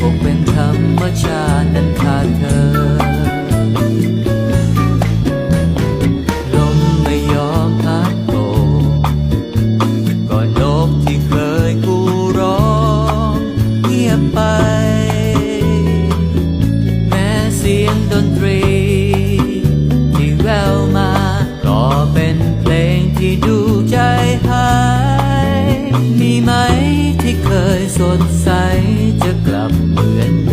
คงเป็นธรรมชาตินั้นขาเธอ ลมไม่ยอมพัดโบก่อนลกที่เคยกูร้องเงียบไป แม้เสียงดนตรี ที่แววมา ก็เป็นเพลงที่ดูใจหายมีมา สดใสจะกลับเหมือน